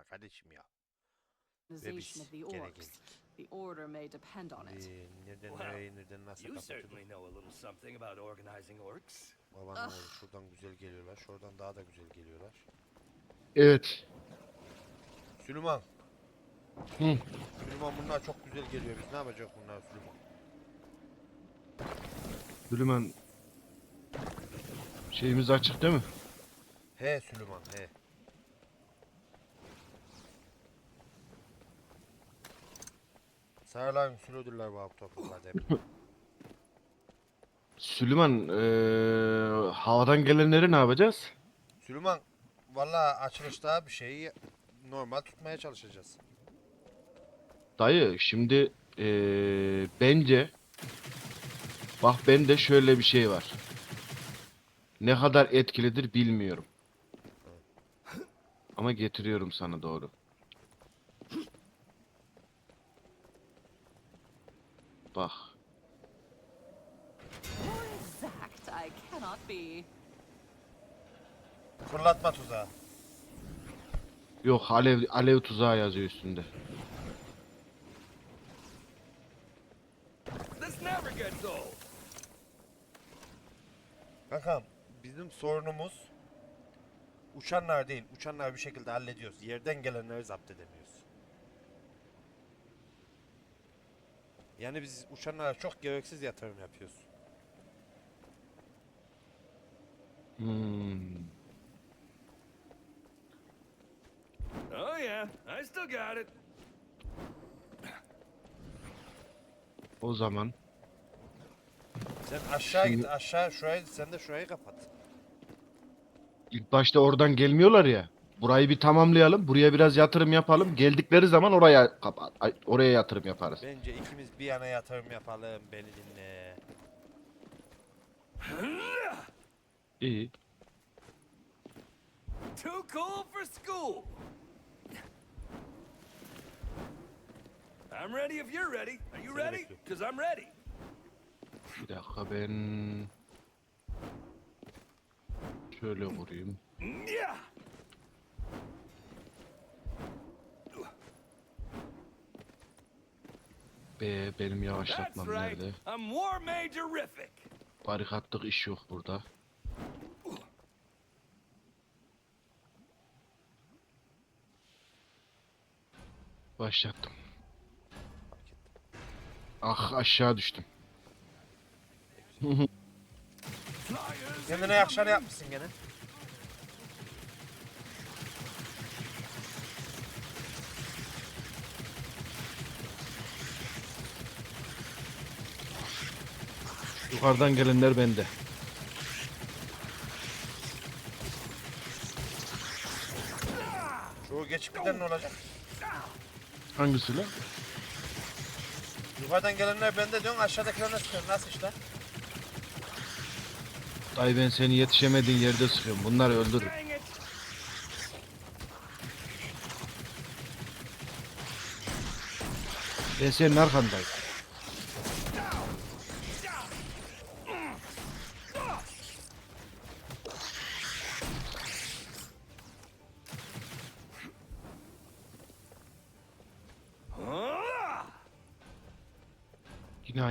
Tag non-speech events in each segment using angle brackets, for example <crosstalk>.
bunlar kardeşim ya. Ve biz Organization of the gene geldik. The order may depend on it. Ee, nereden Well, nereye nereden nasıl You certainly know a little something about organizing orcs. Babanın oğlu şuradan güzel geliyorlar. Şuradan daha da güzel geliyorlar. Evet. Süleyman. Hı. Süleyman bunlar çok güzel geliyor. Biz ne yapacak bunlar Süleyman? Süleyman. Şeyimiz açık değil mi? He Süleyman he. Sağlayın sülüdürler bu topraklarda hep. <laughs> Süleyman eee havadan gelenleri ne yapacağız? Süleyman valla açılışta bir şeyi normal tutmaya çalışacağız. Dayı şimdi eee, bence bak bende şöyle bir şey var. Ne kadar etkilidir bilmiyorum. Ama getiriyorum sana doğru. Bak. More exact I cannot be. Fırlatma tuzağı. Yok alev alev tuzağı yazıyor üstünde. This never gets old. Kankam bizim sorunumuz uçanlar değil. Uçanlar bir şekilde hallediyoruz. Yerden gelenleri zapt edemiyoruz. Yani biz uçanlara çok gereksiz yatırım yapıyoruz. Hmm. Oh yeah, I still got it. O zaman Sen aşağı git Şimdi- aşağı şurayı sen de şurayı kapat. ilk başta oradan gelmiyorlar ya. Burayı bir tamamlayalım. Buraya biraz yatırım yapalım. Geldikleri zaman oraya kapa- ay, oraya yatırım yaparız. Bence ikimiz bir yana yatırım yapalım beni dinle. İyi. Too cool for school. I'm ready if you're ready. Are you ready? Because I'm ready. Bir dakika ben şöyle vurayım. Yeah. B benim yavaşlatmam nerede? Barikatlık iş yok burada. Başlattım. Ah aşağı düştüm. Kendine yakışanı yapmışsın gene. Yukarıdan gelenler bende. Şu geçip giden ne olacak? Hangisi lan? Yukarıdan gelenler bende diyorsun aşağıdakiler nasıl sıkıyorsun? Nasıl işte? Dayı ben seni yetişemediğin yerde sıkıyorum. Bunları öldürürüm. Ben senin arkandayım. Ah! Yine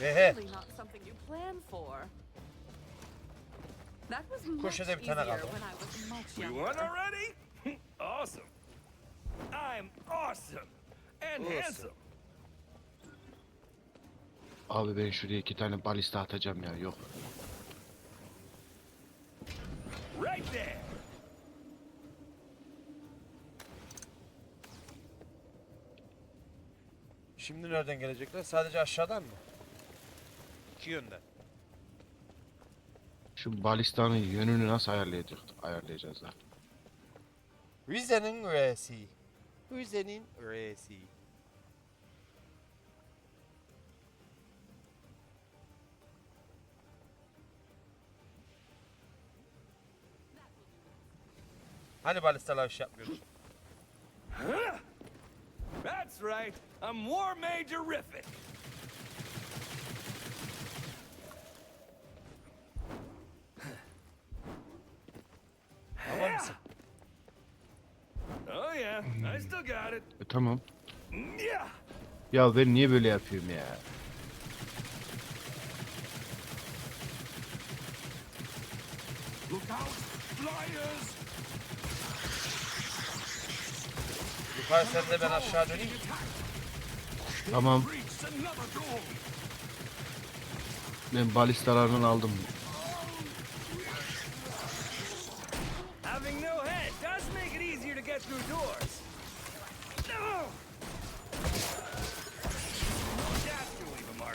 he. is really not something you plan for. That was much Köşede bir tane kaldı. We won already? Awesome. I'm awesome. And Awesome. handsome. Abi ben şuraya iki tane balista atacağım ya yok. Right there. Şimdi nereden gelecekler? Sadece aşağıdan mı? İki yönden. Şu balistanın yönünü nasıl ayarlayacak? Ayarlayacağız lan. Rize'nin R'si. Rize'nin R'si. Hani balistalar iş yapmıyordu? That's right. I'm War Majorific. Tamam E, tamam. Yeah. Ya ben niye böyle yapıyorum ya? Look out! Flyers! Yukarı sen de ben aşağı döneyim. Tamam ben balistalarını aldım.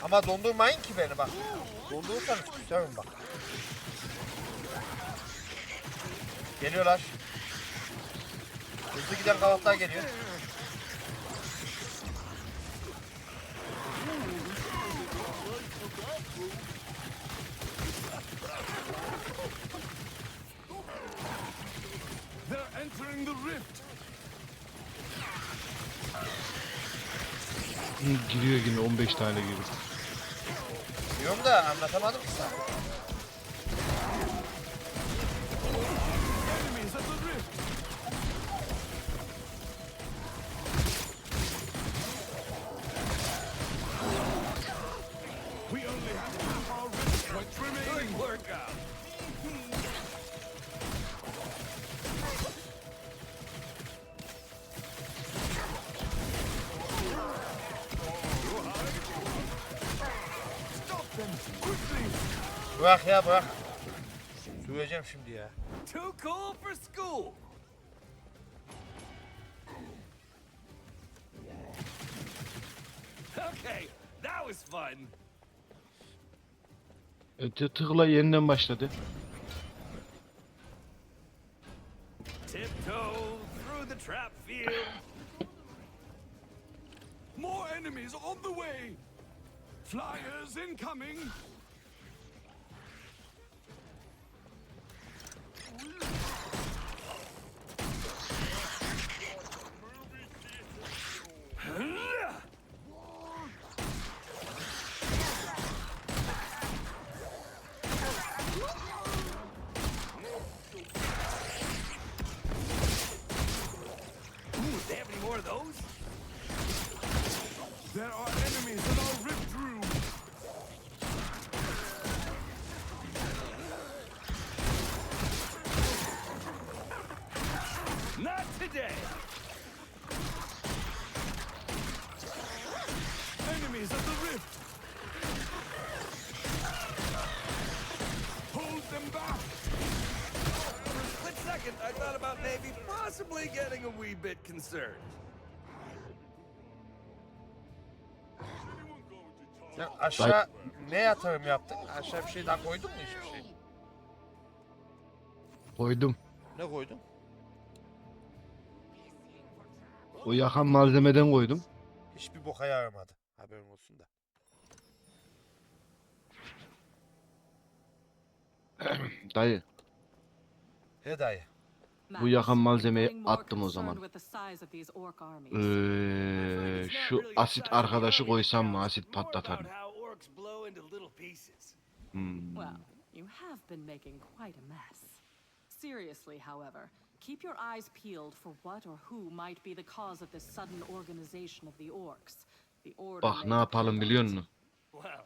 Ama dondurmayın ki beni bak. Dondurursanız küserim bak. Geliyorlar. Hızlı giden kavatlar geliyor. They're entering the rift! Giriyor yine 15 tane gibi. Diyorum da anlatamadım ki sana. Bırak ya bırak. Süreceğim şimdi ya. Too cool for school. Okay, that was fun. E, tı- tıkla yeniden başladı. Tiptoe through the trap field. More enemies on the way! Flyers incoming! Whoa! Concerned. Sen aşağı ne yatırım yaptın? Aşağı bir şey daha koydun mu hiçbir şey? Koydum. Ne koydun? O yakan malzemeden koydum. Hiçbir boka yaramadı. Haberin olsun da. <clears throat> Dayı He dayı. Bu yakan malzemeyi attım o zaman. Ee, şu asit arkadaşı koysam mı asit patlatar mı? More about how orcs blow into little pieces. Hmm. Seriously, however, keep your eyes peeled for what or who might be the cause of this sudden organization of the orcs. The order Bak ne yapalım biliyor musun? Well,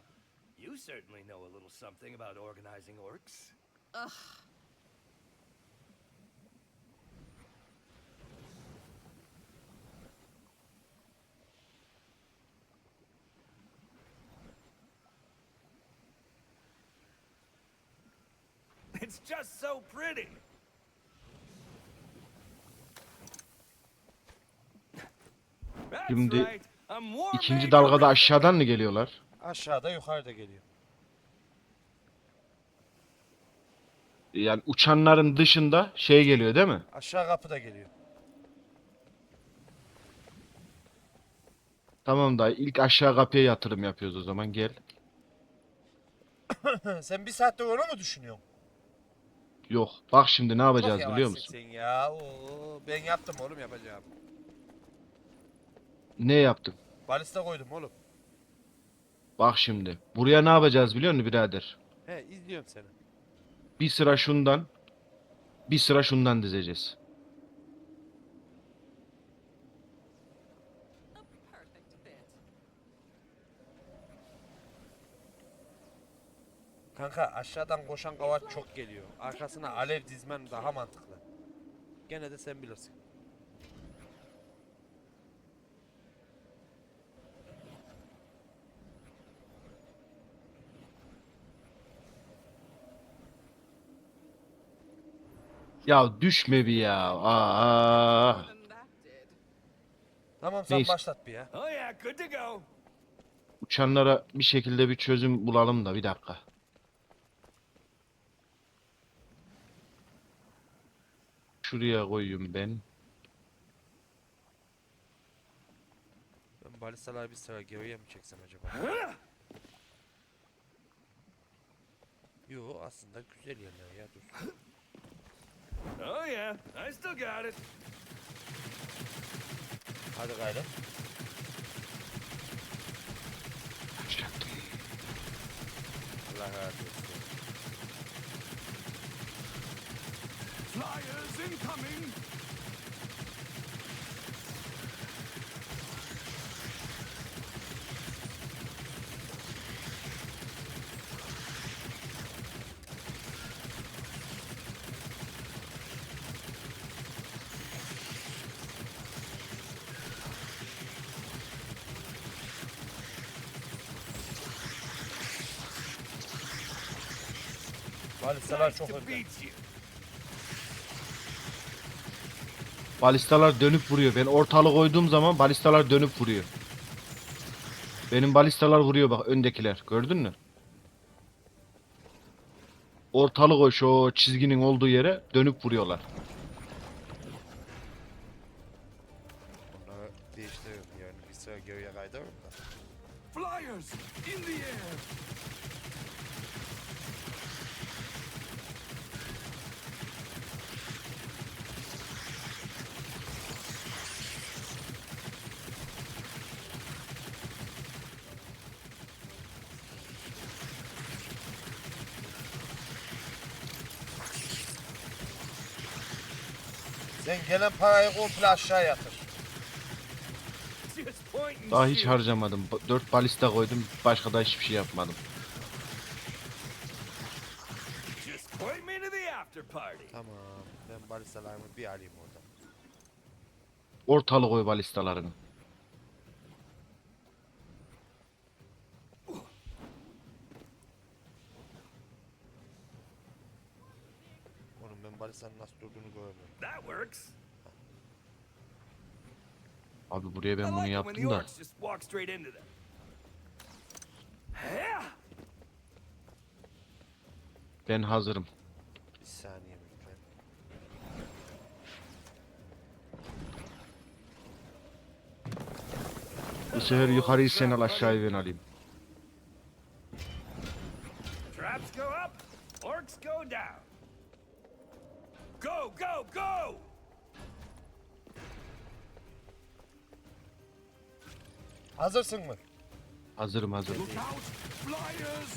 you certainly know a little something about organizing orcs. It's just so pretty. Şimdi İkinci dalgada aşağıdan mı geliyorlar? Aşağıda yukarıda geliyor. Yani uçanların dışında şey geliyor değil mi? Aşağı kapıda geliyor. Tamam da ilk aşağı kapıya yatırım yapıyoruz o zaman gel. <coughs> Sen bir saattir onu mu düşünüyorsun? Yok bak şimdi ne Çok yapacağız biliyor yavaşsın musun? Sen ya. Oo, ben yaptım oğlum yapacağım. Ne yaptım? Balista koydum oğlum. Bak şimdi. Buraya ne yapacağız biliyor musun birader? He izliyorum seni. Bir sıra şundan, bir sıra şundan dizeceğiz. Kanka aşağıdan koşan kavaç çok geliyor. Arkasına alev dizmen daha mantıklı. Gene de sen bilirsin. Ya düşme bir ya. Aa. Tamam sen Neyse. başlat bir ya. Oh. Uçanlara bir şekilde bir çözüm bulalım da bir dakika. Şuraya koyayım ben. Ben balistalar bir sıra geriye mi çeksem acaba? Yo aslında güzel yerler ya dur. Oh yeah, I still got it. Hadi gayrı. Allah razı olsun. Flyers incoming! Balistalar Nice çok to önde. beat you. Balistalar dönüp vuruyor. Ben ortalığı koyduğum zaman balistalar dönüp vuruyor. Benim balistalar vuruyor bak öndekiler. Gördün mü? Ortalık o şu çizginin olduğu yere dönüp vuruyorlar. Onları değiştiriyorum yani bir sıra geriye kaydırırım da. Flyers in the air! Sen gelen parayı komple aşağı yatır. Daha hiç harcamadım. 4 balista koydum. Başka da hiçbir şey yapmadım. Tamam. Ben balistalarımı bir alayım oradan. Ortalık koy balistalarını. Oğlum ben balistanın nasıl durduğunu görmüyorum. That works. Abi buraya ben bunu yaptım da. Ben hazırım. Bir saniye lütfen. Bu sefer yukarıyı sen al aşağıyı ben alayım. Traps go up, orcs go down. Go, go, go! Hazırsın mı? Hazırım hazırım. Look out! Flyers!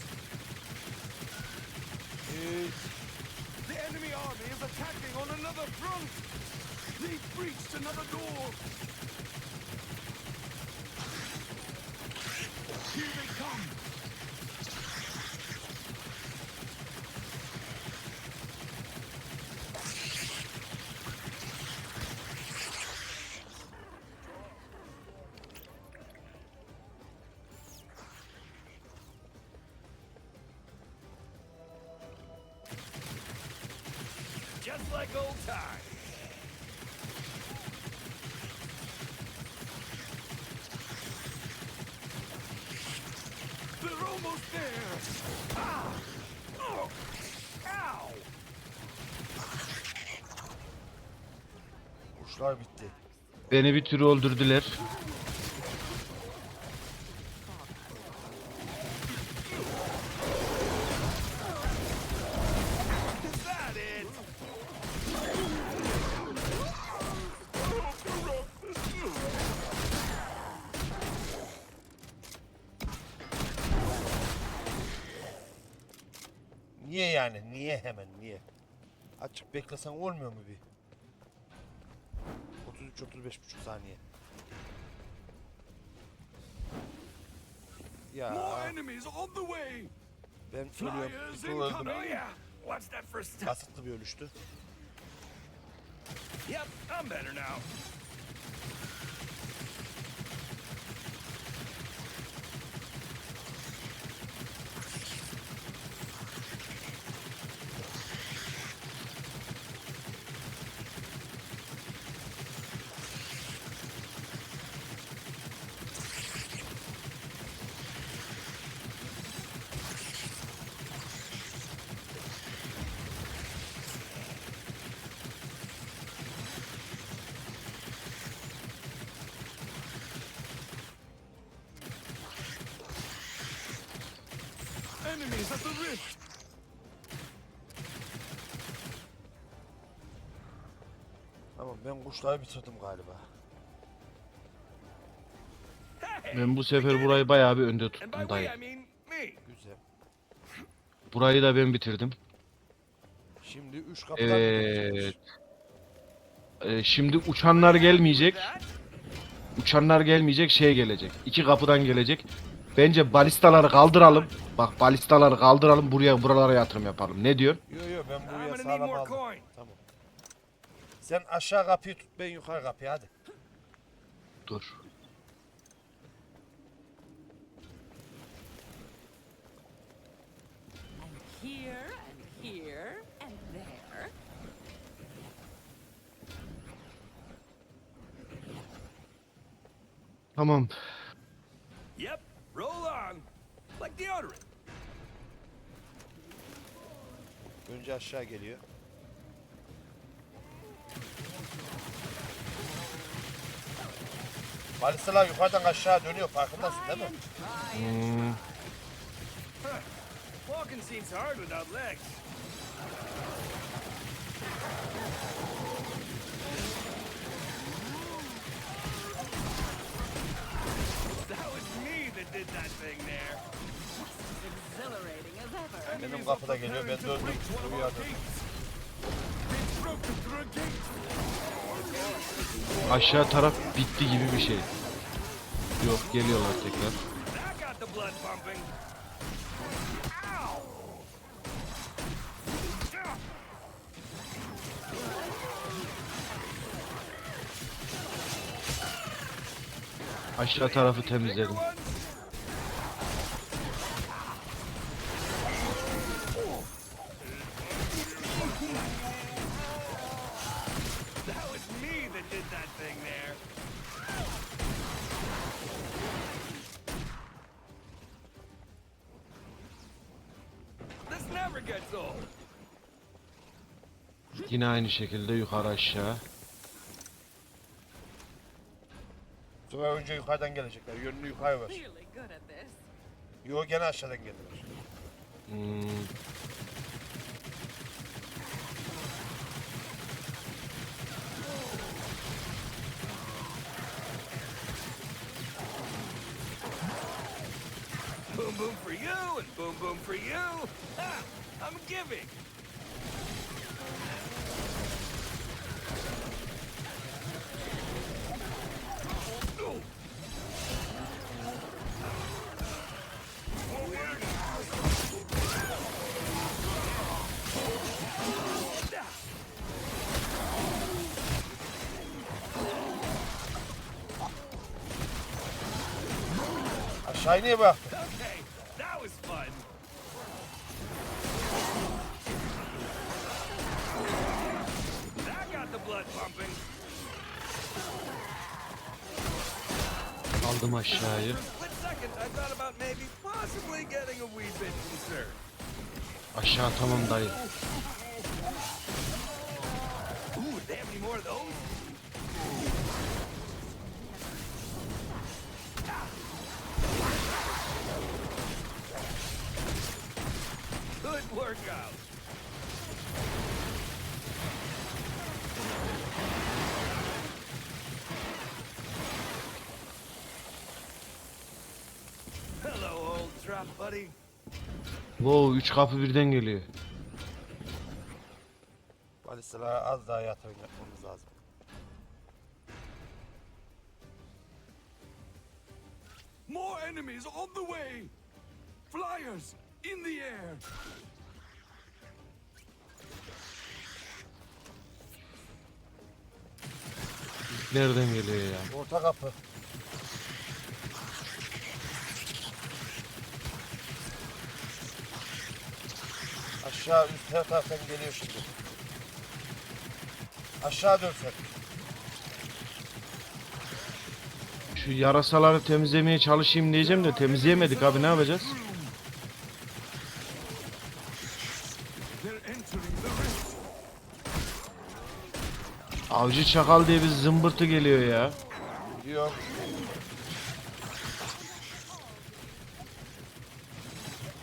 The enemy army is attacking on another front! They've breached another door! Here they come! Like old times. They're almost there. Ah! Oh! Ow! Kuşlar bitti. Beni bir türlü öldürdüler. Beklesen olmuyor mu bir? 33 35 buçuk saniye. More Ya enemies on the way. ben ölüyorum. Flyers yeah. Watch that first step. Kasıtlı bir ölüştü. Yep, I'm better now. Enemies at the rift. Tamam ben kuşları bitirdim galiba. Ben bu sefer burayı bayağı bir önde tuttum dayı. Güzel. Burayı da ben bitirdim. Şimdi 3 kapıdan Evet. Ee, şimdi uçanlar gelmeyecek. Uçanlar gelmeyecek, şey gelecek. İki kapıdan gelecek. Bence balistaları kaldıralım. Bak balistaları kaldıralım. Buraya buralara yatırım yapalım. Ne diyor? Yo yo ben buraya sağlam aldım. Tamam. Sen aşağı kapıyı tut ben yukarı kapıyı hadi. Dur. Here, and here, and there. Tamam. Yep, roll on. Like deodorant. Önce aşağı geliyor. Balistalar yukarıdan aşağı dönüyor farkındasın değil mi? Hmm, Walking seems hard without legs. That was me that did that thing there. Exhilarating as ever. Benim kapıda geliyor ben döndüm gate. aşağı taraf bitti gibi bir şey. Yok geliyorlar tekrar. Aşağı tarafı temizledim. Yine aynı şekilde yukarı aşağı. Bu sefer önce yukarıdan gelecekler. Yönünü yukarı ver. Yo gene aşağıdan geldiler. Hmm, Boom boom for you and boom boom for you. Ha! I'm giving. Aynaya baktı. Aldım aşağıyı. Aşağı tamam dayı. Good workout. Hello, old trap buddy. Wow 3 kapı birden geliyor. Balistalara az daha yatırım yapmamız lazım. More enemies on the way! Flyers in air! Nereden geliyor ya? Orta kapı. Aşağı üst her taraftan geliyor şimdi. Aşağı dönsek. Şu yarasaları temizlemeye çalışayım diyeceğim de temizleyemedik abi ne yapacağız? They're entering the rift! Avcı çakal diye bir zımbırtı geliyor ya. Diyor.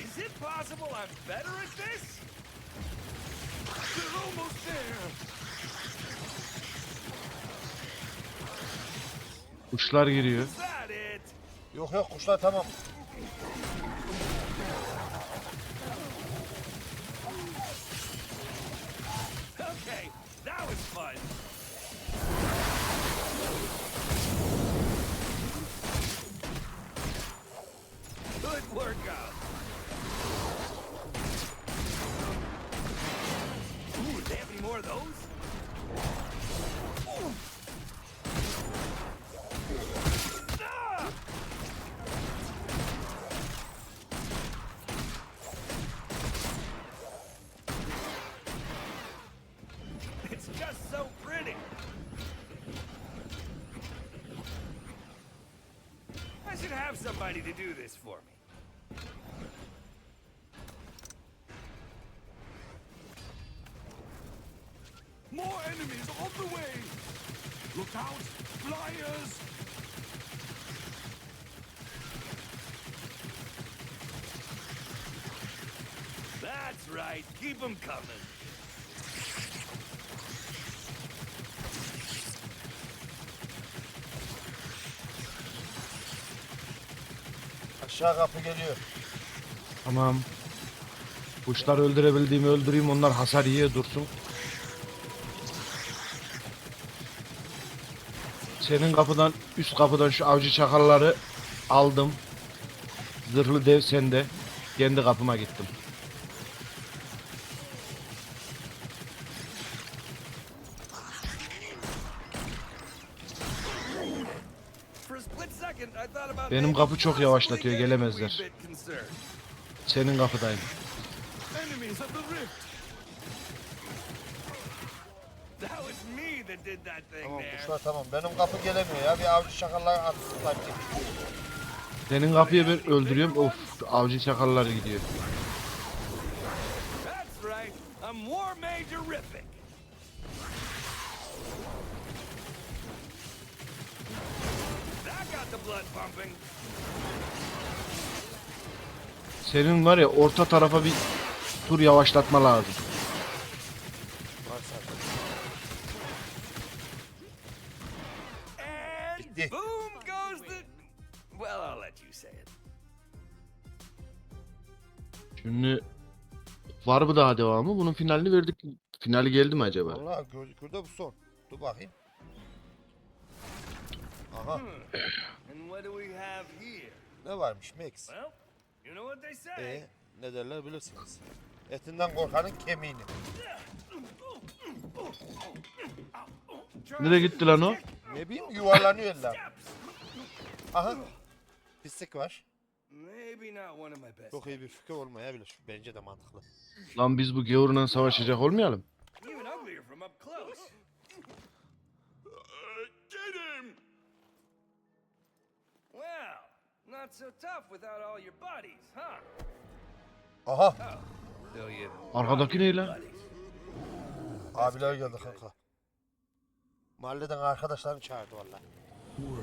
Is it possible I'm better at this? They're almost there! Kuşlar giriyor. Yok yok kuşlar tamam. I should have somebody to do this for me. More enemies on the way! Look out! Flyers! That's right. Keep them coming. Aşağı kapı geliyor. Tamam. Kuşlar öldürebildiğimi öldüreyim onlar hasar yiye dursun. Senin kapıdan üst kapıdan şu avcı çakalları aldım. Zırhlı dev sende. Kendi kapıma gittim. Benim kapı çok yavaşlatıyor, gelemezler. Senin kapıdayım. Tamam kuşlar tamam. Benim kapı gelemiyor ya. Bir avcı şakallar atsınlar ki. Senin kapıyı ben öldürüyorum. Of avcı çakallar gidiyor. That's right. I'm War Majorific. Senin var ya orta tarafa bir tur yavaşlatma lazım. Bitti. Şimdi var mı daha devamı? Bunun finalini verdik. Finali geldi mi acaba? Vallahi gözükürde bu son. Dur bakayım. Aha. And what do we have here? Ne varmış Max? Well, you know what they say. E ne derler bilirsiniz. Etinden korkanın kemiğini. Nereye gitti lan o? Ne bileyim yuvarlanıyor. Steps. Aha. Pislik var. Çok iyi bir fikir olmayabilir. Bence de mantıklı. Lan biz bu gavurla savaşacak olmayalım. Not so tough without all your buddies, huh? Aha you Arkadaki ne lan? abiler geldi kanka. Mahalleden arkadaşlarını çağırdı valla. <laughs>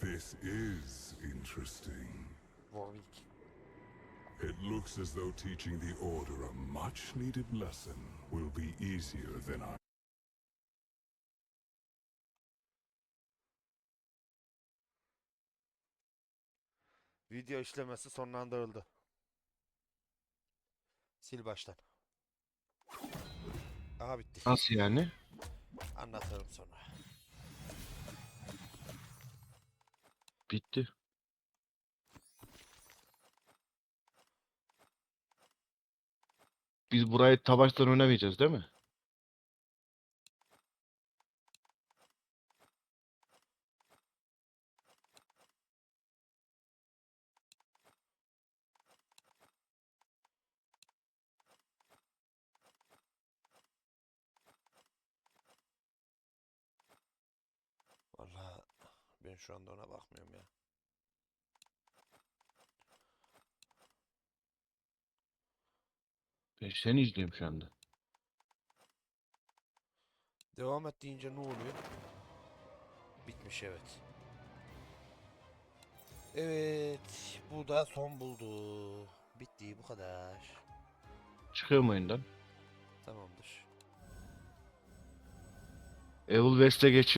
This is interesting. Warwick. It looks as though teaching the Order a much needed lesson will be easier than I. Video işlemesi sonlandırıldı. Sil baştan. Aha bitti. Nasıl yani? Anlatırım sonra. Bitti. Biz burayı tabaştan oynamayacağız değil mi? Valla ben şu anda ona bakmıyorum ya. Ben seni izliyorum şu anda. Devam et deyince ne oluyor? Bitmiş evet. Evet, bu da son buldu. Bitti bu kadar. Çıkıyorum oyundan. Tamamdır. Evil West'e geç.